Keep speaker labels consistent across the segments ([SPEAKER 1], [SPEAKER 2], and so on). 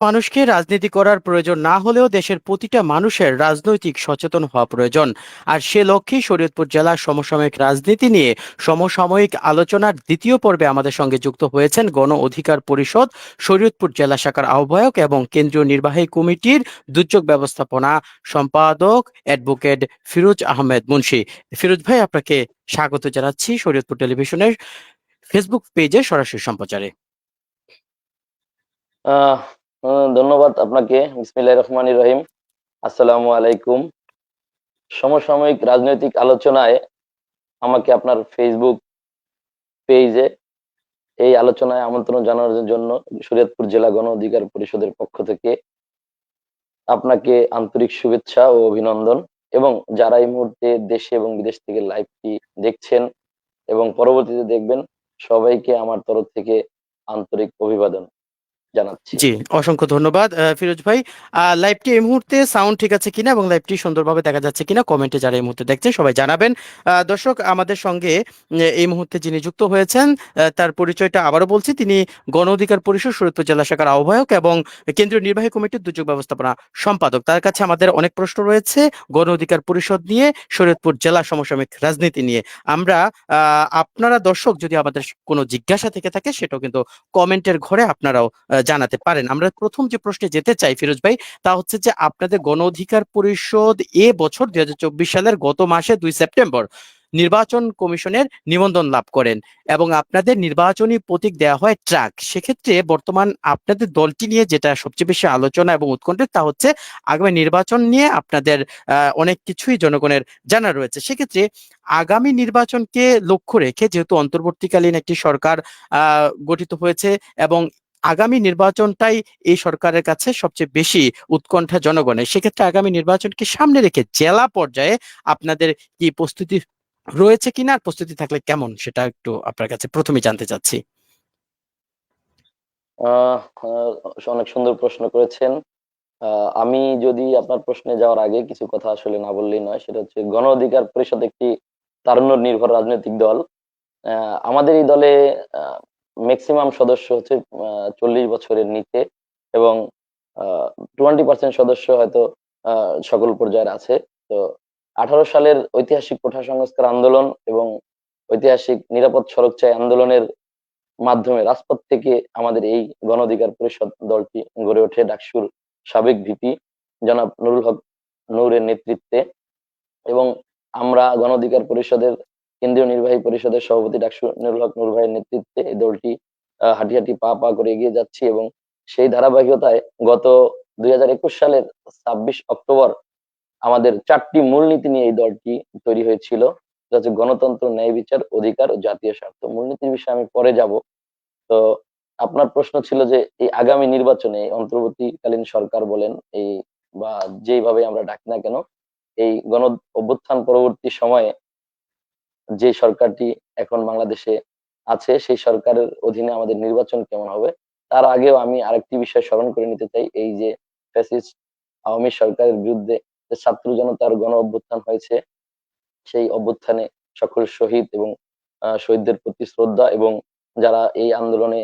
[SPEAKER 1] মানুষকে রাজনীতি করার প্রয়োজন না হলেও দেশের প্রতিটা মানুষের রাজনৈতিক সচেতন হওয়া প্রয়োজন। আর সে লক্ষ্যেই শরীয়তপুর জেলার সমসাময়িক রাজনীতি নিয়ে সমসাময়িক আলোচনার দ্বিতীয় পর্বে আমাদের সঙ্গে যুক্ত হয়েছেন গণ অধিকার পরিষদ, শরীয়তপুর জেলা শাখার আহ্বায়ক এবং কেন্দ্রীয় নির্বাহী কমিটির দুর্যোগ ব্যবস্থাপনা সম্পাদক অ্যাডভোকেট ফিরোজ আহমেদ মুন্সি। ফিরোজ ভাই, আপনাকে স্বাগত জানাচ্ছি শরীয়তপুর টেলিভিশনের ফেসবুক পেজে সরাসরি সম্প্রচারে।
[SPEAKER 2] ধন্যবাদ আপনাকে, বিসমিল্লাহ রহমান রহিম। আসসালামু আলাইকুম। সমসাময়িক রাজনৈতিক আলোচনায় আমাকে আপনার ফেসবুক পেজে এই আলোচনায় আমন্ত্রণ জানানোর জন্য শরীয়তপুর জেলা গণ অধিকার পরিষদের পক্ষ থেকে আপনাকে আন্তরিক শুভেচ্ছা ও অভিনন্দন এবং যারা এই মুহূর্তে দেশে এবং বিদেশ থেকে লাইভটি দেখছেন এবং পরবর্তীতে দেখবেন, সবাইকে আমার তরফ থেকে আন্তরিক অভিবাদন। জানাচ্ছি।
[SPEAKER 1] জি, অসংখ্য ধন্যবাদ ফিরোজ ভাই। লাইভটি এই মুহূর্তে সাউন্ড ঠিক আছে কিনা এবং লাইভটি সুন্দরভাবে দেখা যাচ্ছে কিনা কমেন্টে যারা এই মুহূর্তে দেখছেন সবাই জানাবেন। দর্শক, আমাদের সঙ্গে এই মুহূর্তে যিনি যুক্ত হয়েছেন তার পরিচয়টা আবারও বলছি। তিনি গণ অধিকার পরিষদ শরীয়তপুর জেলা শাখার আহ্বায়ক এবং কেন্দ্রীয় নির্বাহী কমিটির দুর্যোগ ব্যবস্থাপনা সম্পাদক। তার কাছে আমাদের অনেক প্রশ্ন রয়েছে গণ অধিকার পরিষদ নিয়ে শরীয়তপুর জেলা সমসাময়িক রাজনীতি নিয়ে। আমরা আপনারা দর্শক যদি আমাদের কোনো জিজ্ঞাসা থেকে থাকে, সেটাও কিন্তু কমেন্টের ঘরে আপনারাও জানাতে পারেন। আমরা প্রথম যে প্রশ্নে যেতে চাই ফিরোজ ভাই, তা হচ্ছে যে আপনাদের গণ অধিকার পরিষদ এ বছর দুই সালের গত মাসে দুই সেপ্টেম্বর নির্বাচন কমিশনের নিবন্ধন লাভ করেন এবং আপনাদের নির্বাচনী প্রতীক দেওয়া হয় ট্রাক। সেক্ষেত্রে বর্তমান আপনাদের দলটি নিয়ে যেটা সবচেয়ে বেশি আলোচনা এবং উৎকণ্ঠিত তা হচ্ছে আগামী নির্বাচন নিয়ে আপনাদের অনেক কিছুই জনগণের জানা রয়েছে। সেক্ষেত্রে আগামী নির্বাচনকে লক্ষ্য রেখে যেহেতু অন্তর্বর্তীকালীন একটি সরকার গঠিত হয়েছে এবং আগামী নির্বাচনটাই এই সরকারের কাছে সবচেয়ে বেশি উৎকণ্ঠা জনগণের। সেক্ষেত্রে আগামী নির্বাচনকে সামনে রেখে জেলা পর্যায়ে আপনাদের কি প্রস্তুতি রয়েছে কিনা আর প্রস্তুতি থাকলে কেমন সেটা একটু আপনার কাছে প্রথমে জানতে চাচ্ছি।
[SPEAKER 2] অনেক সুন্দর প্রশ্ন করেছেন। আমি যদি আপনার প্রশ্নে যাওয়ার আগে কিছু কথা আসলে না বললেই নয়, সেটা হচ্ছে গণ অধিকার পরিষদ একটি তারুণ্য নির্ভর রাজনৈতিক দল। আমাদের এই দলে ম্যাক্সিমাম সদস্য হচ্ছে চল্লিশ বছরের নিচে এবং টোয়েন্টি পার্সেন্ট সদস্য হয়তো সকল পর্যায়ের আছে। তো আঠারো সালের ঐতিহাসিক কোঠা সংস্কার আন্দোলন এবং ঐতিহাসিক নিরাপদ সড়ক চাই আন্দোলনের মাধ্যমে রাজপথ থেকে আমাদের এই গণ অধিকার পরিষদ দলটি গড়ে ওঠে ডাকসুর সাবেক ভিপি জনাব নুরুল হক নূরের নেতৃত্বে। এবং আমরা গণ অধিকার পরিষদের কেন্দ্রীয় নির্বাহী পরিষদের সভাপতি ডাকসু নুরুল হক নূর ভাইয়ের নেতৃত্বে এই দলটি হাঁটি হাঁটি পা পা করে এগিয়ে যাচ্ছি এবং সেই ধারাবাহিকতায় গত দুই হাজার একুশ সালের ছাব্বিশ অক্টোবর আমাদের চারটি মূলনীতি নিয়ে এই দলটি তৈরি হয়েছিল। হচ্ছে গণতন্ত্র, ন্যায় বিচার, অধিকার ও জাতীয় স্বার্থ। মূলনীতির বিষয়ে আমি পরে যাব। তো আপনার প্রশ্ন ছিল যে এই আগামী নির্বাচনে অন্তর্বর্তীকালীন সরকার বলেন এই বা যেভাবে আমরা ডাকি না কেন, এই গণ অভ্যুত্থান পরবর্তী সময়ে যে সরকারটি এখন বাংলাদেশে আছে, সেই সরকারের অধীনে আমাদের নির্বাচন কেমন হবে, তার আগেও আমি আরেকটি বিষয় স্মরণ করে নিতে চাই, এই যে ফ্যাসিস্ট আওয়ামী সরকারের বিরুদ্ধে ছাত্র জনতার গণ অভ্যুত্থান হয়েছে, সেই অভ্যুত্থানে সকল শহীদ এবং শহীদদের প্রতি শ্রদ্ধা এবং যারা এই আন্দোলনে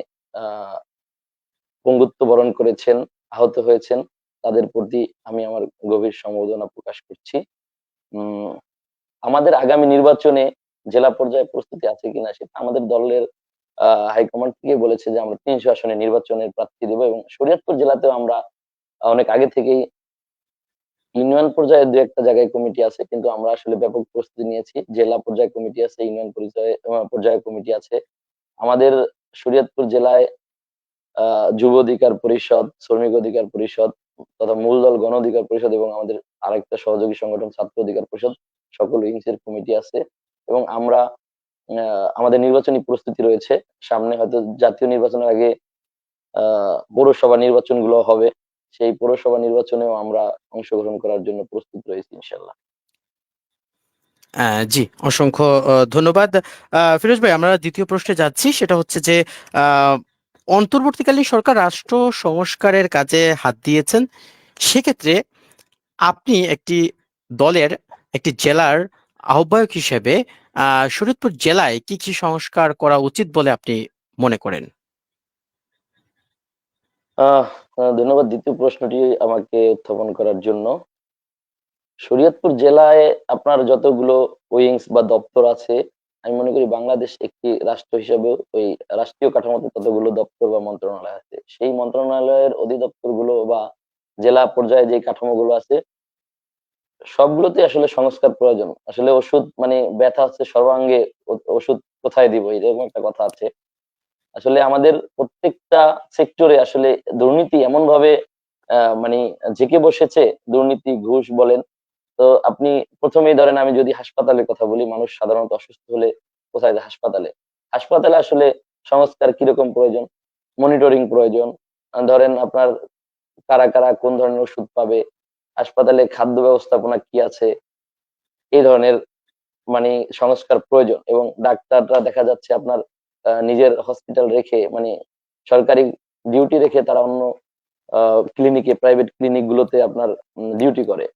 [SPEAKER 2] পঙ্গুত্ব বরণ করেছেন, আহত হয়েছেন, তাদের প্রতি আমি আমার গভীর সমবেদনা প্রকাশ করছি। আমাদের আগামী নির্বাচনে জেলা পর্যায়ে প্রস্তুতি আছে কিনা সেটা আমাদের দলের হাইকমান্ড থেকে বলেছে যে আমরা তিনশো আসনে নির্বাচনের প্রার্থী দেবো এবং শরীয়তপুর জেলাতেও আমরা অনেক আগে থেকেই ইউনিয়ন পর্যায়ে দু একটা জায়গায় কমিটি আছে, কিন্তু আমরা আসলে ব্যাপক প্রস্তুতি নিয়েছি। জেলা পর্যায়ে কমিটি আছে, ইউনিয়ন পর্যায়ে পর্যায়ে কমিটি আছে। আমাদের শরীয়তপুর জেলায়, আহ, যুব অধিকার পরিষদ, শ্রমিক অধিকার পরিষদ তথা মূল দল গণ অধিকার পরিষদ এবং আমাদের আরেকটা সহযোগী সংগঠন ছাত্র অধিকার পরিষদ, সকল উইংস এর কমিটি আছে। এবং আমরা আমাদের নির্বাচনী প্রস্তুতি রয়েছে। সামনে হয়তো জাতীয় নির্বাচনের আগে পৌরসভা নির্বাচনগুলো হবে। সেই পৌরসভা নির্বাচনেও আমরা অংশগ্রহণ করার জন্য প্রস্তুত রয়েছি ইনশাল্লাহ
[SPEAKER 1] জি, অসংখ্য ধন্যবাদ। ফিরোজ ভাই, আমরা দ্বিতীয় প্রশ্নে যাচ্ছি। সেটা হচ্ছে যে অন্তর্বর্তীকালীন সরকার রাষ্ট্র সংস্কারের কাজে হাত দিয়েছেন। সেক্ষেত্রে আপনি একটি দলের, একটি জেলার আহ্বায়ক হিসেবে আহ শরীয়তপুর জেলায় কি কি সংস্কার করা উচিত বলে আপনি মনে করেন?
[SPEAKER 2] ধন্যবাদ। দ্বিতীয় প্রশ্নটি আমাকে উত্থাপন করার জন্য। শরীয়তপুর জেলায় আপনার যতগুলো উইংস বা দপ্তর আছে, আমি মনে করি বাংলাদেশ একটি রাষ্ট্র হিসেবে ওই রাষ্ট্রীয় কাঠামোতে ততগুলো দপ্তর বা মন্ত্রণালয় আছে। সেই মন্ত্রণালয়ের অধিদপ্তরগুলো বা জেলা পর্যায়ে যে কাঠামোগুলো আছে সবগুলোতে আসলে সংস্কার প্রয়োজন। আসলে ওষুধ মানে ব্যথা হচ্ছে সর্বাঙ্গে ওষুধ কোথায় দিব? এরকম একটা কথা আছে। আসলে আমাদের প্রত্যেকটা সেক্টরে আসলে দুর্নীতি এমন ভাবে মানে জেকে বসেছে, দুর্নীতি, ঘুষ বলেন। তো আপনি প্রথমেই ধরেন আমি যদি হাসপাতালের কথা বলি, মানুষ সাধারণত অসুস্থ হলে কোথায় যায়? হাসপাতালে। হাসপাতালে আসলে সংস্কার কীরকম প্রয়োজন? মনিটরিং প্রয়োজন? ধরেন আপনার কারা কারা কোন ধরনের ওষুধ পাবে? হাসপাতালে খাদ্য ব্যবস্থাপনা কি আছে? এই ধরনের মানে সংস্কার প্রয়োজন এবং ডাক্তাররা দেখা যাচ্ছে আপনার নিজের হসপিটাল রেখে মানে সরকারি ডিউটি রেখে তারা অন্য ক্লিনিকে প্রাইভেট ক্লিনিক গুলোতে আপনার ডিউটি করে।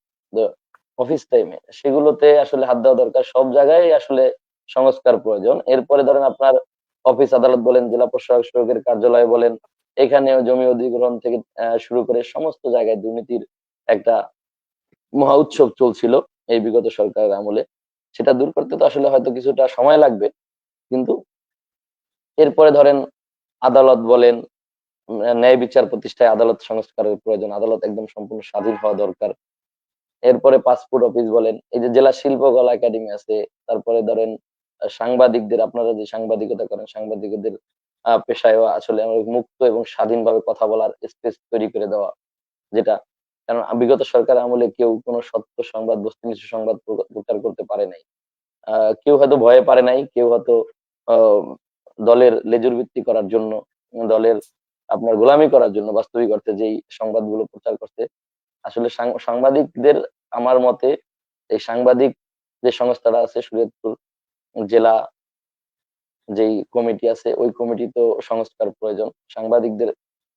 [SPEAKER 2] অফিস টাইমে সেগুলোতে আসলে হাত দেওয়া দরকার। সব জায়গায় আসলে সংস্কার প্রয়োজন। এরপরে ধরেন আপনার অফিস আদালত বলেন, জেলা প্রশাসক সড়কের কার্যালয় বলেন, এখানেও জমি অধিগ্রহণ থেকে শুরু করে সমস্ত জায়গায় দুর্নীতির একটা মহা উৎসব চলছিল এই বিগত সরকারের আমলে। সেটা দূর করতে তো আসলে হয়তো কিছুটা সময় লাগবে। কিন্তু এরপরে ধরেন আদালত বলেন ন্যায় বিচার প্রতিষ্ঠায় আদালত সংস্কারের প্রয়োজন। আদালত একদম সম্পূর্ণ স্বাধীন হওয়া দরকার। এরপরে পাসপোর্ট অফিস বলেন এই যে জেলা শিল্পকলা একাডেমি আছে তারপরে ধরেন সাংবাদিকদের আপনারা যে সাংবাদিকতা করেন সাংবাদিকদের আহ, পেশায়ও আসলে মুক্ত এবং স্বাধীনভাবে কথা বলার স্পেস তৈরি করে দেওয়া যেটা কারণ বিগত সরকার আমলে কেউ কোনো সত্য সংবাদ, বস্তুনিষ্ঠ সংবাদ প্র- প্রচার করতে পারে নাই। কেউ হয়তো ভয়ে পারে নাই, কেউ হয়তো দলের লেজুর ভিত্তি করার জন্য, দলের আপনার গোলামি করার জন্য বাস্তবিক অর্থে যেই সংবাদগুলো প্রচার করতে আসলে সাংবাদিকদের আমার মতে এই সাংবাদিক যে সংস্থাটা আছে শরীয়তপুর জেলা যেই কমিটি আছে, ওই কমিটি তো সংস্কার প্রয়োজন। সাংবাদিকদের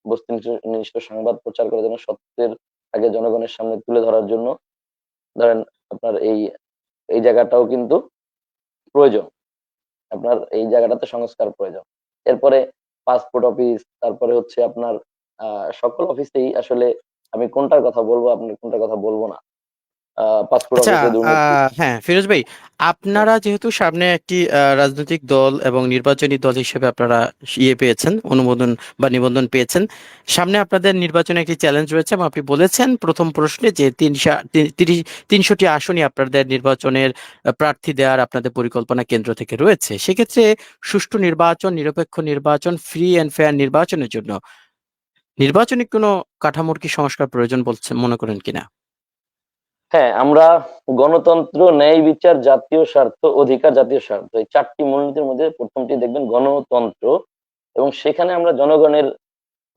[SPEAKER 2] বস্তুনিষ্ঠ সংবাদ প্রচার করার জন্য সত্যের আগে জনগণের সামনে তুলে ধরার জন্য ধরেন আপনার এই এই জায়গাটাও কিন্তু প্রয়োজন। আপনার এই জায়গাটাতে সংস্কার প্রয়োজন। এরপরে পাসপোর্ট অফিস তারপরে হচ্ছে আপনার সকল অফিসেই আসলে আমি কোনটার কথা বলব আপনি কোনটার কথা বলব না।
[SPEAKER 1] হ্যাঁ ফিরোজ ভাই আপনারা যেহেতু সামনে একটি আহ, রাজনৈতিক দল এবং নির্বাচনী দল হিসেবে আপনারা ইয়ে পেয়েছেন অনুমোদন বা নিবন্ধন পেয়েছেন সামনে আপনাদের নির্বাচনে একটি চ্যালেঞ্জ রয়েছে এবং আপনি বলেছেন প্রথম প্রশ্নে যে তিনশো তিনশোটি আসনই আপনাদের নির্বাচনের প্রার্থী দেওয়ার আপনাদের পরিকল্পনা কেন্দ্র থেকে রয়েছে। সেক্ষেত্রে সুষ্ঠু নির্বাচন নিরপেক্ষ নির্বাচন ফ্রি অ্যান্ড ফেয়ার নির্বাচনের জন্য নির্বাচনী কোনো কাঠামোর কি সংস্কার প্রয়োজন বলছে মনে করেন কিনা?
[SPEAKER 2] হ্যাঁ আমরা গণতন্ত্র, ন্যায় বিচার, জাতীয় স্বার্থ, অধিকার, জাতীয় স্বার্থ, এই চারটি মূলনীতির মধ্যে প্রথমটি দেখবেন গণতন্ত্র এবং সেখানে আমরা জনগণের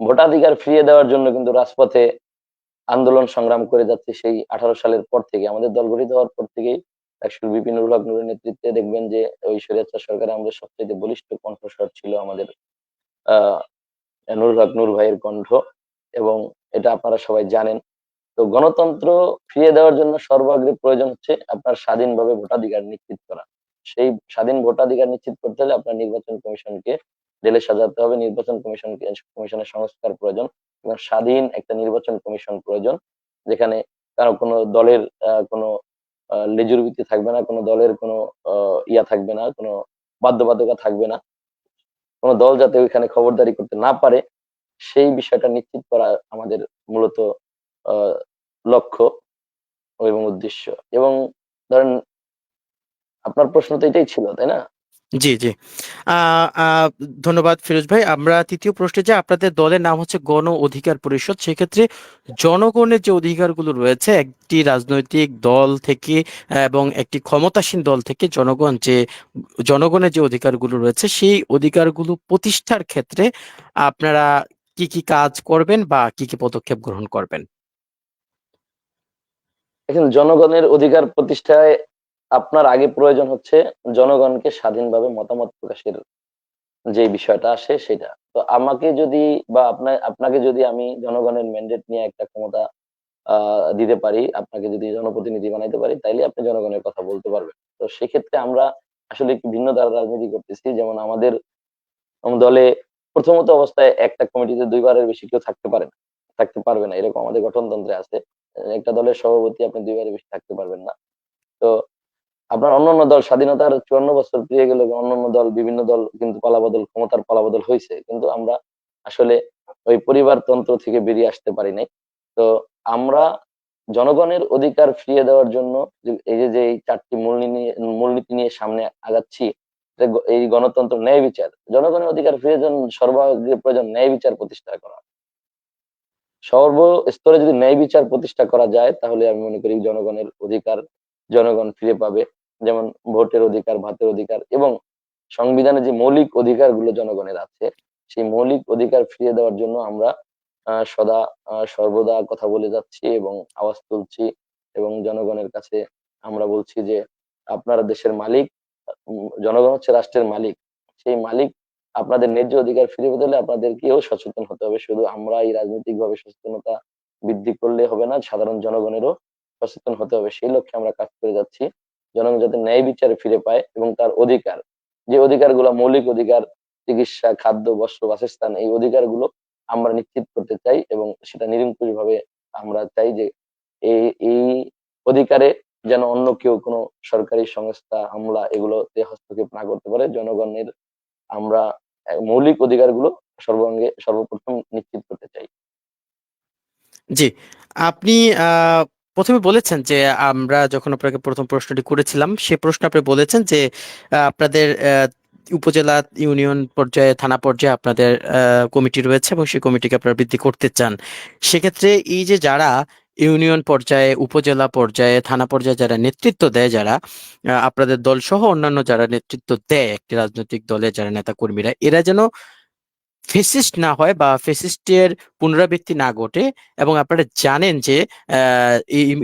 [SPEAKER 2] ভোটাধিকার ফিরিয়ে দেওয়ার জন্য কিন্তু রাজপথে আন্দোলন সংগ্রাম করে যাচ্ছি সেই আঠারো সালের পর থেকে আমাদের দল গঠিত হওয়ার পর থেকেই একশো বিপিন হক নুরের নেতৃত্বে দেখবেন যে ওই স্বৈরাচার সরকারে আমাদের সবচেয়ে বলিষ্ঠ কণ্ঠস্বর ছিল আমাদের, আহ, নুরুল নূর ভাইয়ের কণ্ঠ এবং এটা আপনারা সবাই জানেন। তো গণতন্ত্র ফিরিয়ে দেওয়ার জন্য সর্বাগ্রে প্রয়োজন হচ্ছে আপনার স্বাধীনভাবে ভোটাধিকার নিশ্চিত করা। সেই স্বাধীন ভোটাধিকার নিশ্চিত করতে হলে আপনার নির্বাচন কমিশনকে ঢেলে সাজাতে হবে, নির্বাচন কমিশনকে কমিশনের সংস্কার প্রয়োজন এবং স্বাধীন একটা নির্বাচন কমিশন প্রয়োজন, যেখানে কারও কোনো দলের কোনো লেজুর ভিত্তি থাকবে না, কোনো দলের কোনো ইয়া থাকবে না, কোনো বাধ্যবাধকতা থাকবে না। কোনো দল যাতে ওইখানে খবরদারি করতে না পারে, সেই বিষয়টা নিশ্চিত করা আমাদের মূলত লক্ষ্য এবং উদ্দেশ্য। এবং ধরেন, আপনার প্রশ্ন তো এটাই ছিল, তাই না?
[SPEAKER 1] জি জি। ধন্যবাদ ফিরোজ ভাই। আমরা তৃতীয় প্রশ্নে যে আপনাদের দলের নাম হচ্ছে গণ অধিকার পরিষদ। সেক্ষেত্রে জনগণের যে অধিকারগুলো রয়েছে, একটি রাজনৈতিক দল থেকে এবং একটি ক্ষমতাসীন দল থেকে জনগণ যে, জনগণের যে অধিকারগুলো রয়েছে, সেই অধিকারগুলো প্রতিষ্ঠার ক্ষেত্রে আপনারা কি কি কাজ করবেন বা কি কি পদক্ষেপ গ্রহণ করবেন?
[SPEAKER 2] এখন জনগণের অধিকার প্রতিষ্ঠায় আপনার আগে প্রয়োজন হচ্ছে জনগণকে স্বাধীনভাবে মতামত প্রকাশের যে বিষয়টা আসে সেটা। তো আমাকে যদি বা আপনার আপনাকে যদি আমি জনগণের ম্যান্ডেট নিয়ে একটা ক্ষমতা দিতে পারি, আপনাকে যদি জনপ্রতিনিধি বানাইতে পারি, তাইলে আপনি জনগণের কথা বলতে পারবেন। তো সেক্ষেত্রে আমরা আসলে একটু ভিন্ন ধারা রাজনীতি করতেছি। যেমন আমাদের দলে প্রথমত অবস্থায় একটা কমিটিতে দুইবারের বেশি কেউ থাকতে পারে না, থাকতে পারবে না, এরকম আমাদের গঠনতন্ত্রে আছে। একটা দলের সভাপতি আপনি দুইবারের বেশি থাকতে পারবেন না। তো আপনার অন্যান্য দল স্বাধীনতার চুয়ান্ন বছর পেরিয়ে গেল অন্যান্য দল, বিভিন্ন দল কিন্তু পালাবদল, ক্ষমতার পালাবদল হয়েছে কিন্তু আমরা আসলে ওই পরিবারতন্ত্র থেকে বেরিয়ে আসতে পারি নাই। তো আমরা জনগণের অধিকার ফিরিয়ে দেওয়ার জন্য এই যে যে চারটি মূলনীতি মূলনীতি নিয়ে সামনে আগাচ্ছি এই গণতন্ত্র ন্যায় বিচার। জনগণের অধিকার ফিরিয়ে জন্য সর্বাগ্রে প্রয়োজন ন্যায় বিচার প্রতিষ্ঠা করা। সর্বস্তরে যদি ন্যায় বিচার প্রতিষ্ঠা করা যায়, তাহলে আমি মনে করি জনগণের অধিকার জনগণ ফিরে পাবে। যেমন ভোটের অধিকার, ভাতের অধিকার এবং সংবিধানে যে মৌলিক অধিকারগুলো জনগণের আছে, সেই মৌলিক অধিকার ফিরিয়ে দেওয়ার জন্য আমরা সদা সর্বদা কথা বলে যাচ্ছি এবং আওয়াজ তুলছি এবং জনগণের কাছে আমরা বলছি যে, আপনারা দেশের মালিক জনগণ হচ্ছে রাষ্ট্রের মালিক। সেই মালিক আপনাদের ন্যায্য অধিকার ফিরে পেতে হলে আপনাদেরকেও সচেতন হতে হবে। শুধু আমরা এই রাজনৈতিক ভাবে সচেতনতা বৃদ্ধি করলে হবে না, সাধারণ জনগণেরও সচেতন হতে হবে। সেই লক্ষ্যে আমরা কাজ করে যাচ্ছি। জনগণ যাতে ন্যায় বিচারে ফিরে পায় এবং তার অধিকার, যে অধিকারগুলো মৌলিক অধিকার, চিকিৎসা, খাদ্য, বস্ত্র, বাসস্থান, এই অধিকারগুলো আমরা নিশ্চিত করতে চাই এবং সেটা নিরঙ্কুশ ভাবে আমরা চাই যে এই এই অধিকারে যেন অন্য কেউ কোনো সরকারি সংস্থা, আমলা এগুলোতে হস্তক্ষেপ না করতে পারে। জনগণের আমরা মৌলিক অধিকারগুলো সর্বাঙ্গে সর্বপ্রথম নিশ্চিত করতে চাই।
[SPEAKER 1] জি, আপনি প্রথমে বলেছেন যে আমরা যখন আপনাকে প্রথম প্রশ্নটি করেছিলাম, সে প্রশ্ন আপনি বলেছেন যে আপনাদের উপজেলা ইউনিয়ন পর্যায়ে, থানা পর্যায়ে আপনাদের কমিটি রয়েছে এবং সেই কমিটিকে আপনারা বৃদ্ধি করতে চান। সেক্ষেত্রে এই যে যারা ইউনিয়ন পর্যায়ে, উপজেলা পর্যায়ে, থানা পর্যায়ে যারা নেতৃত্ব দেয় যারা আপনাদের দল সহ অন্যান্য যারা নেতৃত্ব দেয় একটি রাজনৈতিক দলে যারা নেতা কর্মীরা এরা যেন ফেসিস্ট না হয় বা ফেসিস্টের পুনরাবৃত্তি না ঘটে এবং আপনারা জানেন যে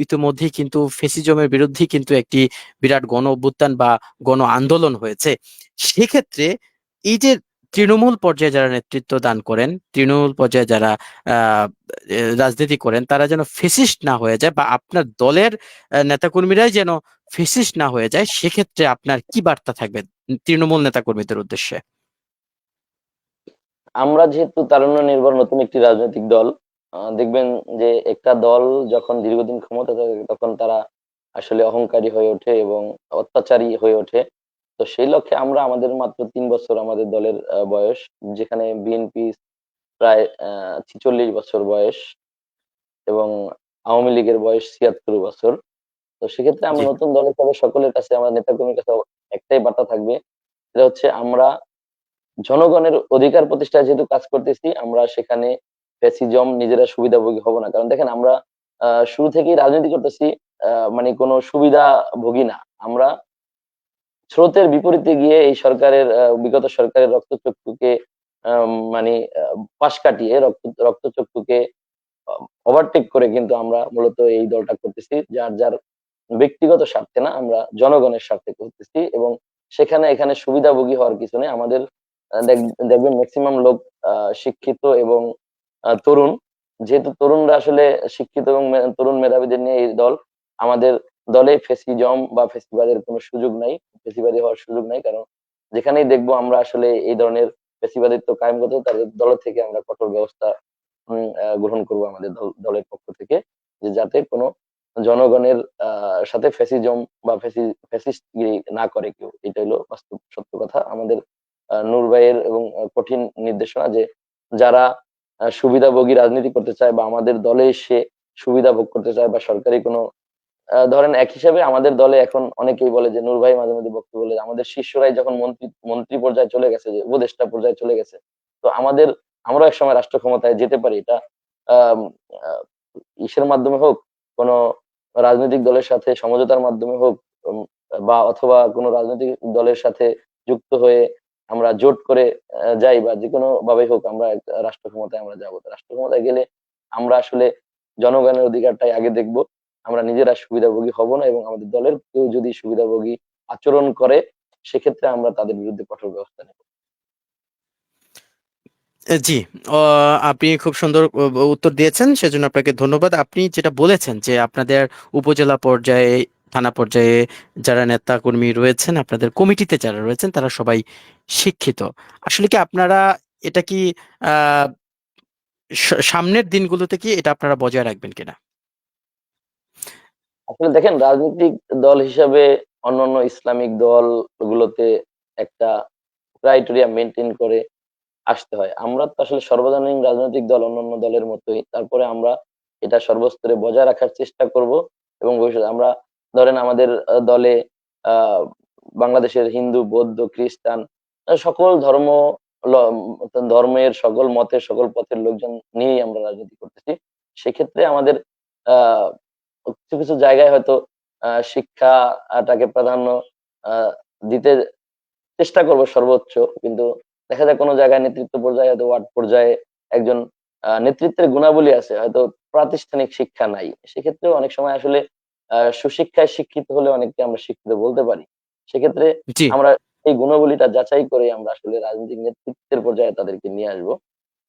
[SPEAKER 1] ইতিমধ্যেই কিন্তু ফেসিজমের বিরুদ্ধে কিন্তু একটি বিরাট গণ অভ্যুত্থান বা গণ আন্দোলন হয়েছে। সেক্ষেত্রে এই যে তৃণমূল পর্যায়ে যারা নেতৃত্ব দান করেন, তৃণমূল পর্যায়ে যারা রাজনীতি করেন, তারা যেন ফেসিস্ট না হয়ে যায় বা আপনার দলের নেতাকর্মীরাই যেন ফেসিস্ট না হয়ে যায়, সেক্ষেত্রে আপনার কি বার্তা থাকবে তৃণমূল নেতাকর্মীদের উদ্দেশ্যে?
[SPEAKER 2] আমরা যেহেতু তারুণ্য নির্ভর নতুন একটি রাজনৈতিক দল দেখবেন যে একটা দল যখন দীর্ঘদিন ক্ষমতা থাকে, তখন তারা আসলে অহংকারী হয়ে ওঠে এবং অত্যাচারী হয়ে ওঠে। তো সেই লক্ষ্যে আমরা আমাদের মাত্র তিন বছর আমাদের দলের বয়স যেখানে বিএনপি প্রায় ছিচল্লিশ বছর বয়স এবং আওয়ামী লীগের বয়স ছিয়াত্তর বছর। তো সেক্ষেত্রে আমরা নতুন দলের সবাই সকলের কাছে আমার নেতাকর্মীর কাছে একটাই বার্তা থাকবে সেটা হচ্ছে আমরা জনগণের অধিকার প্রতিষ্ঠায় যেহেতু কাজ করতেছি আমরা সেখানে ফ্যাসিজম নিজেরা সুবিধাভোগী হব না। কারণ দেখেন আমরা আহ, শুরু থেকেই রাজনীতি করতেছি আহ, মানে কোনো সুবিধা ভোগী না। আমরা স্রোতের বিপরীতে গিয়ে এই সরকারের বিগত সরকারের রক্তচক্ষুকে মানে পাশ কাটিয়ে রক্ত, রক্তচক্ষুকে ওভারটেক করে কিন্তু আমরা মূলত এই দলটা করতেছি, যার যার ব্যক্তিগত স্বার্থে না, আমরা জনগণের স্বার্থে করতেছি এবং সেখানে, এখানে সুবিধাভোগী হওয়ার কিছু নেই। আমাদের দেখবেন ম্যাক্সিমাম লোক শিক্ষিত এবং তরুণ। যেহেতু তরুণরা আসলে শিক্ষিত এবং তরুণ মেধাবীদের নিয়ে এই দল আমাদের দলে ফেসিজম বা ফেসিবাদের কোনো সুযোগ নাই, ফেসিবাদী হওয়ার সুযোগ নাই, কারণ যেখানেই দেখব আমরা আসলে এই ধরনের ফেসিবাদিত্ব কায়েম করতে তাদের দল থেকে আমরা কঠোর ব্যবস্থা গ্রহণ করব আমাদের দলের পক্ষ থেকে, যে যাতে কোনো জনগণের সাথে ফ্যাসিজম বা ফ্যাসিস্ট না করে কেউ। এটা হলো বাস্তব সত্য কথা। আমাদের নূর ভাইয়ের এবং কঠিন নির্দেশনা যে যারা সুবিধাভোগী রাজনীতি করতে চায় বা আমাদের দলে এসে সুবিধা ভোগ করতে চায় বা সরকারি কোনো ধরেন এক হিসাবে আমাদের দলে এখন অনেকেই বলে যে, নূর ভাই মাঝে মধ্যে বক্তব্য বলে, আমাদের শিষ্যরাই যখন মন্ত্রী মন্ত্রী পর্যায়ে চলে গেছে যে, উপদেষ্টা পর্যায়ে চলে গেছে, তো আমাদের, আমরা এক সময় রাষ্ট্র ক্ষমতায় যেতে পারি। এটা ইসের মাধ্যমে হোক, কোনো রাজনৈতিক দলের সাথে সমঝোতার মাধ্যমে হোক বা অথবা কোনো রাজনৈতিক দলের সাথে যুক্ত হয়ে আমরা জোট করে যাই বা যে কোনো ভাবেই হোক, আমরা রাষ্ট্র ক্ষমতায় আমরা যাব। রাষ্ট্র ক্ষমতায় গেলে আমরা আসলে জনগণের অধিকারটাই আগে দেখব। আমরা নিজেরা সুবিধাভোগী হব না এবং আমাদের দলের কেউ যদি সুবিধাভোগী আচরণ করে, সেক্ষেত্রে আমরা তাদের বিরুদ্ধে কঠোর ব্যবস্থা নেব।
[SPEAKER 1] জি। আপনি খুব সুন্দর উত্তর দিয়েছেন, সেজন্য আপনাকে ধন্যবাদ। আপনি যেটা বলেছেন যে আপনাদের উপজেলা পর্যায়ে, থানা পর্যায়ে যারা নেতা কর্মী রয়েছেন, আপনাদের কমিটিতে যারা রয়েছেন, তারা সবাই শিক্ষিত। আসলে কি আপনারা এটা কি সামনের দিনগুলোতে কি এটা আপনারা বজায় রাখবেন কিনা?
[SPEAKER 2] আসলে দেখেন, রাজনৈতিক দল হিসাবে অন্যান্য ইসলামিক দলগুলোতে একটা ক্রাইটেরিয়া মেনটেন করে আসতে হয়। আমরা তো আসলে সর্বজনীন রাজনৈতিক দল অন্যান্য দলের মতোই। তারপরে আমরা এটা সর্বস্তরে বজায় রাখার চেষ্টা করব এবং ভবিষ্যতে আমরা ধরেন আমাদের দলে বাংলাদেশের হিন্দু, বৌদ্ধ, খ্রিস্টান সকল ধর্ম ধর্মের সকল মতের, সকল পথের লোকজন নিয়েই আমরা রাজনীতি করতেছি। সেক্ষেত্রে আমাদের, আহ কিছু কিছু জায়গায় হয়তো আহ শিক্ষাটাকে প্রাধান্য আহ দিতে চেষ্টা করব সর্বোচ্চ কিন্তু দেখা যায় কোনো জায়গায় নেতৃত্ব পর্যায়ে হয়তো ওয়ার্ড পর্যায়ে একজন নেতৃত্বের গুণাবলী আছে হয়তো প্রাতিষ্ঠানিক শিক্ষা নাই। সেক্ষেত্রেও অনেক সময় আসলে সুশিক্ষায় শিক্ষিত হলে অনেককে আমরা শিক্ষিত বলতে পারি। সেক্ষেত্রে আমরা এই গুণাবলীটা যাচাই করে আমরা আসলে রাজনৈতিক নেতৃত্বের পর্যায়ে তাদেরকে নিয়ে আসব।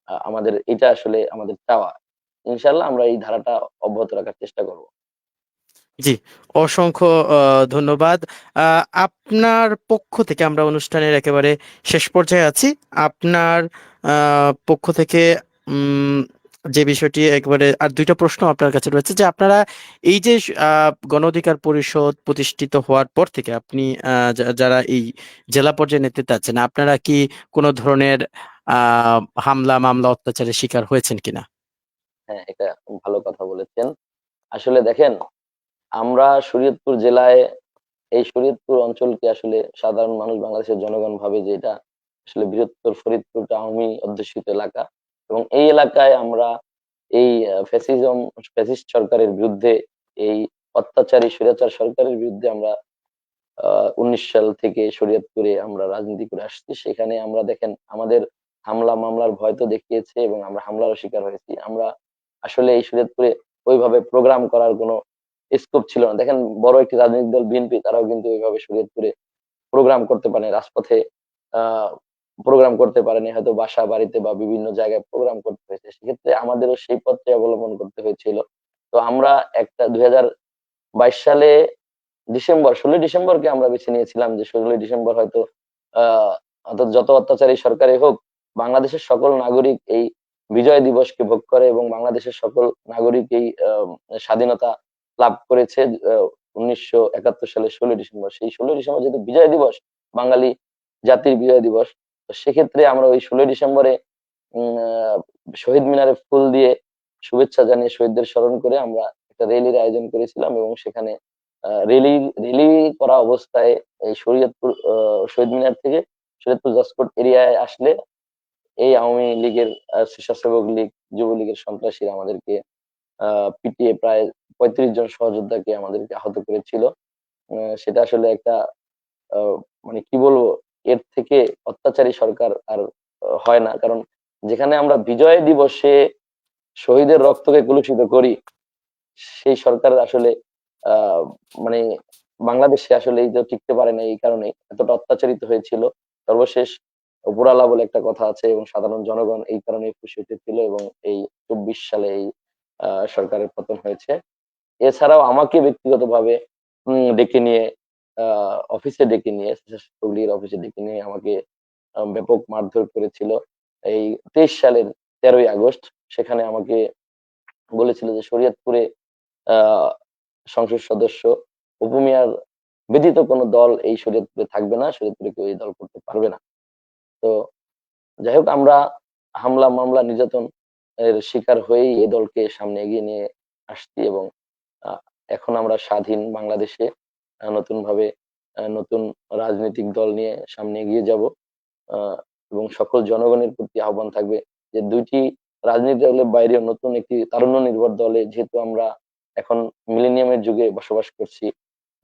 [SPEAKER 2] আহ, আমাদের এটা আসলে আমাদের চাওয়া। ইনশাল্লাহ আমরা এই ধারাটা অব্যাহত রাখার চেষ্টা করব।
[SPEAKER 1] জি, অসংখ্য ধন্যবাদ। আপনার পক্ষ থেকে আমরা অনুষ্ঠানের একেবারে শেষ পর্যায়ে আছি। আপনার পক্ষ থেকে যে বিষয়টি একেবারে, আর দুইটা প্রশ্ন আপনার কাছে রয়েছে যে আপনারা এই যে গণ অধিকার পরিষদ প্রতিষ্ঠিত হওয়ার পর থেকে আপনি যারা এই জেলা পর্যায়ে নেতৃত্বে আছেন, আপনারা কি কোনো ধরনের হামলা, মামলা, অত্যাচারের শিকার হয়েছেন কিনা?
[SPEAKER 2] হ্যাঁ এটা ভালো কথা বলেছেন। আসলে দেখেন আমরা শরীয়তপুর জেলায় এই শরীয়তপুর অঞ্চলকে আসলে সাধারণ মানুষ বাংলাদেশের জনগণ ভাবে যে এটা আসলে বৃহত্তর ফরিদপুরটা আওয়ামী অধ্যুষিত এলাকা। এবং এই এলাকায় আমরা এই ফ্যাসিজম ফ্যাসিস্ট সরকারের বিরুদ্ধে, এই অত্যাচারী, স্বৈরাচার সরকারের বিরুদ্ধে আমরা উনিশ সাল থেকে শরীয়তপুরে আমরা রাজনীতি করে আসছি। সেখানে আমরা দেখেন আমাদের হামলা মামলার ভয় তো দেখিয়েছে এবং আমরা হামলারও শিকার হয়েছি। আমরা আসলে এই শরীয়তপুরে ওইভাবে প্রোগ্রাম করার কোনো স্কোপ ছিল না। দেখেন, বড় একটি রাজনৈতিক দল বিএনপি, তারাও কিন্তু ওইভাবে শরীয়তপুরে প্রোগ্রাম করতে পারে রাজপথে প্রোগ্রাম করতে পারেনি হয়তো বাসা, বাড়িতে বা বিভিন্ন জায়গায় প্রোগ্রাম করতে হয়েছে। সেক্ষেত্রে আমাদেরও সেই পথে অবলম্বন করতে হয়েছিল। তো আমরা একটা দুই সালে ডিসেম্বর, ষোলোই ডিসেম্বরকে আমরা বেছে নিয়েছিলাম যে ষোলোই ডিসেম্বর হয়তো, আহ যত অত্যাচারী সরকারই হোক, বাংলাদেশের সকল নাগরিক এই বিজয় দিবসকে ভোগ করে এবং বাংলাদেশের সকল নাগরিক এই স্বাধীনতা লাভ করেছে উনিশশো একাত্তর সালের ষোলোই ডিসেম্বর। সেই ষোলোই ডিসেম্বর যেহেতু বিজয় দিবস, বাঙালি জাতির বিজয় দিবস, তো সেক্ষেত্রে আমরা ওই ষোলোই ডিসেম্বরে শহীদ মিনারে ফুল দিয়ে শুভেচ্ছা জানিয়ে শহীদদের স্মরণ করে আমরা একটা র্যালির আয়োজন করেছিলাম এবং সেখানে রেলি রেলি করা অবস্থায় এই শরীয়তপুর শহীদ মিনার থেকে শরীয়তপুর জসকোট এরিয়ায় আসলে এই আওয়ামী লীগের স্বেচ্ছাসেবক লীগ, যুবলীগের সন্ত্রাসীরা আমাদেরকে, আহ, পিটিয়ে প্রায় পঁয়ত্রিশ জন সহযোদ্ধাকে আমাদেরকে আহত করেছিল। সেটা আসলে একটা মানে কি বলব, এর থেকে অত্যাচারী সরকার আর হয় না। কারণ যেখানে আমরা বিজয় দিবসে শহীদের রক্তকে কলুষিত করি, সেই সরকার আসলে মানে বাংলাদেশে আসলে এই যে টিকতে পারে না, এই কারণে এতটা অত্যাচারিত হয়েছিল। সর্বশেষ উপরালা বলে একটা কথা আছে এবং সাধারণ জনগণ এই কারণে খুশি হতে ছিল এবং এই চব্বিশ সালে এই সরকারের পতন হয়েছে। এছাড়াও আমাকে ব্যক্তিগতভাবে ডেকে নিয়ে অফিসে ডেকে নিয়ে হুগলির অফিসে ডেকে নিয়ে আমাকে ব্যাপক মারধর করেছিল। এই তেইশ সালের তেরোই আগস্ট সেখানে আমাকে বলেছিল যে শরীয়তপুরে সংসদ সদস্য উপমিয়ার ব্যতীত কোনো দল এই শরীয়তপুরে থাকবে না, শরীয়তপুরে কেউ এই দল করতে পারবে না। তো যাই হোক, আমরা হামলা মামলা নির্যাতন এর শিকার হয়েই এই দলকে সামনে এগিয়ে নিয়ে আসছি এবং এখন আমরা স্বাধীন বাংলাদেশে আহ, নতুন রাজনৈতিক দল নিয়ে সামনে এগিয়ে যাব। এবং সকল জনগণের প্রতি আহ্বান থাকবে যে দুইটি রাজনীতি দলের বাইরেও নতুন একটি তারুণ্য নির্ভর দলে যেহেতু আমরা এখন মিলেনিয়ামের যুগে বসবাস করছি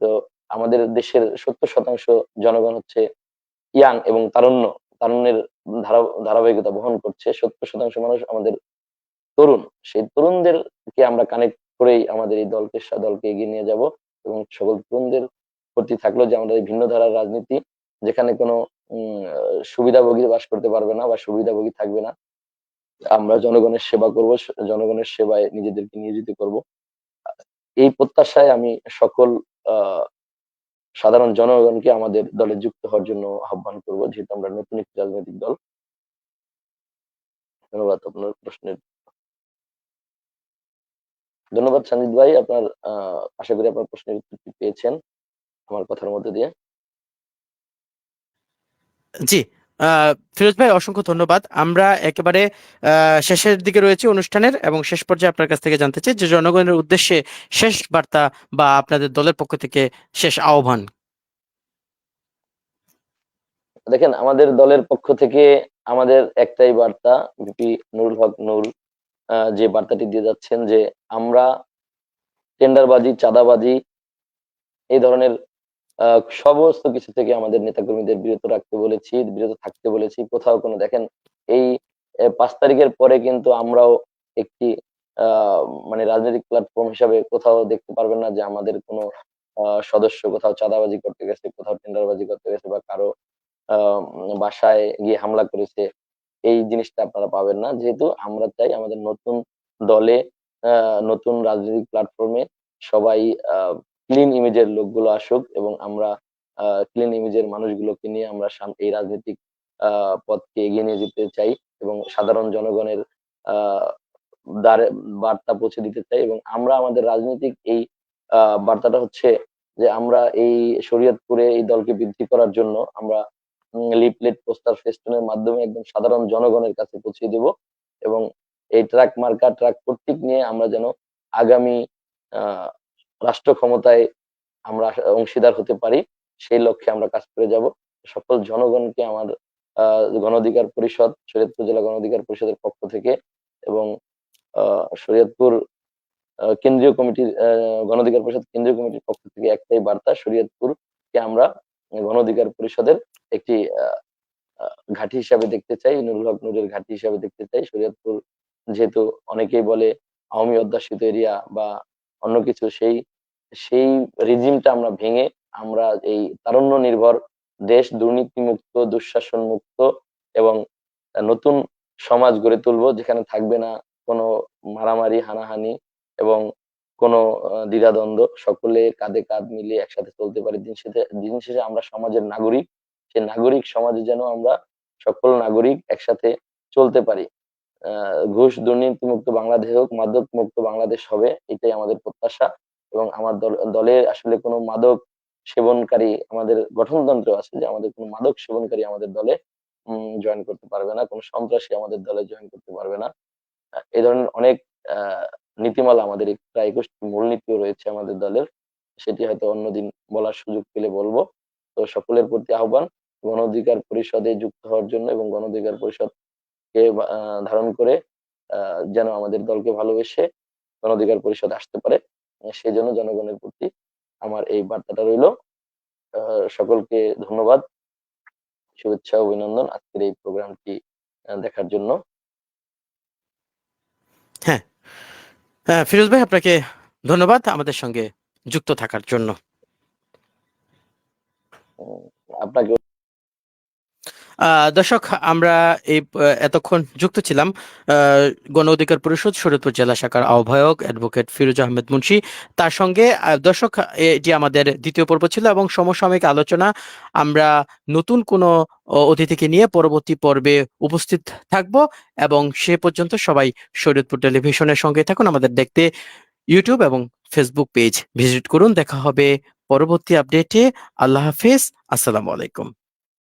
[SPEAKER 2] তো আমাদের দেশের সত্তর শতাংশ জনগণ হচ্ছে ইয়াং এবং তারুণ্য তারুণ্যের ধারা ধারাবাহিকতা বহন করছে। সত্তর শতাংশ মানুষ আমাদের তরুণ সেই তরুণদেরকে আমরা কানেক্ট করেই আমাদের এই দলকে দলকে এগিয়ে নিয়ে যাব এবং সকল তরুণদের প্রতি থাকল যে আমাদের এই ভিন্ন ধারার রাজনীতি, যেখানে কোনো সুবিধাভোগী বাস করতে পারবে না বা সুবিধাভোগী থাকবে না। আমরা জনগণের সেবা করব জনগণের সেবায় নিজেদেরকে নিয়োজিত করব। এই প্রত্যাশায় আমি সকল সাধারণ জনগণকে আমাদের দলে যুক্ত হওয়ার জন্য আহ্বান করব, যেহেতু আমরা নতুন একটি রাজনৈতিক দল। ধন্যবাদ আপনার প্রশ্নের ধন্যবাদ সঞ্জিত ভাই আপনার আহ, আশা করি আপনার প্রশ্নের উত্তরটি পেয়েছেন আমার কথার মধ্যে দিয়ে।
[SPEAKER 1] জি ফিরোজ ভাই অসংখ্য ধন্যবাদ। আমরা একেবারে শেষের দিকে রয়েছে অনুষ্ঠানের এবং শেষ পর্যায়ে আপনার কাছ থেকে জানতে চাই যে জনগণের উদ্দেশ্যে শেষ বার্তা বা আপনাদের দলের পক্ষ থেকে শেষ আহ্বান।
[SPEAKER 2] দেখেন আমাদের দলের পক্ষ থেকে আমাদের একটাই বার্তা ভিপি নুরুল হক নূর আহ, যে বার্তাটি দিয়ে যাচ্ছেন যে আমরা টেন্ডারবাজি, চাঁদাবাজি এই ধরনের সমস্ত কিছু থেকে আমাদের নেতাকর্মীদের বিরত রাখতে বলেছি, বিরত থাকতে বলেছি। কোথাও কোনো, দেখেন, এই পাঁচ তারিখের পরে কিন্তু আমরাও একটি মানে রাজনৈতিক প্ল্যাটফর্ম হিসাবে কোথাও দেখতে পারবেন না যে আমাদের কোনো সদস্য কোথাও চাঁদাবাজি করতে গেছে, কোথাও টেন্ডারবাজি করতে গেছে বা কারও বাসায় গিয়ে হামলা করেছে। এই জিনিসটা আপনারা পাবেন না। যেহেতু আমরা চাই আমাদের নতুন দলে নতুন রাজনৈতিক প্ল্যাটফর্মে সবাই ক্লিন ইমেজের লোকগুলো আসুক এবং আমরা ক্লিন ইমেজের মানুষগুলোকে নিয়ে আমরা এই রাজনৈতিক পথকে এগিয়ে নিয়ে যেতে চাই এবং সাধারণ জনগণের দ্বারে বার্তা পৌঁছে দিতে চাই এবং আমরা আমাদের রাজনৈতিক এই বার্তাটা হচ্ছে যে আমরা এই শরীয়তপুরে এই দলকে বৃদ্ধি করার জন্য আমরা লিফলেট পোস্টার ফেস্টুনের মাধ্যমে একদম সাধারণ জনগণের কাছে পৌঁছে দেব এবং এই ট্রাক মার্কা ট্রাক প্রতীক নিয়ে আমরা যেন আগামী রাষ্ট্র ক্ষমতায় আমরা অংশীদার হতে পারি, সেই লক্ষ্যে আমরা কাজ করে যাব। সকল জনগণকে আমার গণঅধিকার পরিষদ, শরীয়তপুর জেলা গণঅধিকার পরিষদের পক্ষ থেকে এবং শরীয়তপুর কেন্দ্রীয় কমিটির গণঅধিকার পরিষদ, কেন্দ্রীয় কমিটির পক্ষ থেকে একটাই বার্তা, শরীয়তপুরকে আমরা গণঅধিকার পরিষদের একটি ঘাঁটি হিসাবে দেখতে চাই, নুরুল হক নুরের ঘাঁটি হিসাবে দেখতে চাই। শরীয়তপুর যেহেতু অনেকেই বলে আওয়ামী অধ্যাসিত এরিয়া বা অন্য কিছু, সেই সেই রিজিমটা আমরা ভেঙে আমরা এই তারুণ্য নির্ভর দেশ দুর্নীতি মুক্ত দুঃশাসন মুক্ত এবং নতুন সমাজ গড়ে তুলবো, যেখানে থাকবে না কোনো মারামারি, হানাহানি এবং কোনো দ্বিধাদ্বন্দ্ব। সকলে কাঁধে কাঁধ মিলিয়ে একসাথে চলতে পারে। দিন শেষে দিন শেষে আমরা সমাজের নাগরিক। সেই নাগরিক সমাজে যেন আমরা সকল নাগরিক একসাথে চলতে পারি। ঘুষ দুর্নীতি মুক্ত বাংলাদেশ হোক মাদক মুক্ত বাংলাদেশ হবে, এটাই আমাদের প্রত্যাশা এবং আমার দল দলে আসলে কোনো মাদক সেবনকারী আমাদের গঠনতন্ত্র আছে যে আমাদের কোনো মাদক সেবনকারী আমাদের দলে জয়েন করতে পারবে না, কোনো সন্ত্রাসী আমাদের দলে জয়েন করতে পারবে না। এই ধরনের অনেক নীতিমালা আমাদের প্রায় একুশটি মূলনীতিও রয়েছে আমাদের দলের, সেটি হয়তো অন্যদিন বলার সুযোগ পেলে বলব। তো সকলের প্রতি আহ্বান গণ অধিকার পরিষদে যুক্ত হওয়ার জন্য এবং গণ অধিকার পরিষদকে আহ, ধারণ করে যেন আমাদের দলকে ভালোবেসে গণ অধিকার পরিষদ আসতে পারে। সেই জন্য জনগণের প্রতি আমার এই বার্তাটা রইল। সকলকে ধন্যবাদ। শুভেচ্ছা অভিনন্দন আজকের এই প্রোগ্রামটি দেখার জন্য।
[SPEAKER 1] হ্যাঁ। হ্যাঁ ফিরোজ ভাই আপনাকে ধন্যবাদ আমাদের সঙ্গে যুক্ত থাকার জন্য।
[SPEAKER 2] আপনাকে
[SPEAKER 1] দর্শক, আমরা এই এতক্ষণ যুক্ত ছিলাম গণ অধিকার পরিষদ শরীয়তপুর জেলা শাখার আহ্বায়ক অ্যাডভোকেট ফিরোজ আহমেদ মুন্সি। তার সঙ্গে দর্শক এটি আমাদের দ্বিতীয় পর্ব ছিল এবং সমসাময়িক আলোচনা, আমরা নতুন কোনো অতিথিকে নিয়ে পরবর্তী পর্বে উপস্থিত থাকব এবং সে পর্যন্ত সবাই শরীয়তপুর টেলিভিশনের সঙ্গে থাকুন। আমাদের দেখতে ইউটিউব এবং ফেসবুক পেজ ভিজিট করুন। দেখা হবে পরবর্তী আপডেটে। আল্লাহ হাফেজ। আসসালামু আলাইকুম।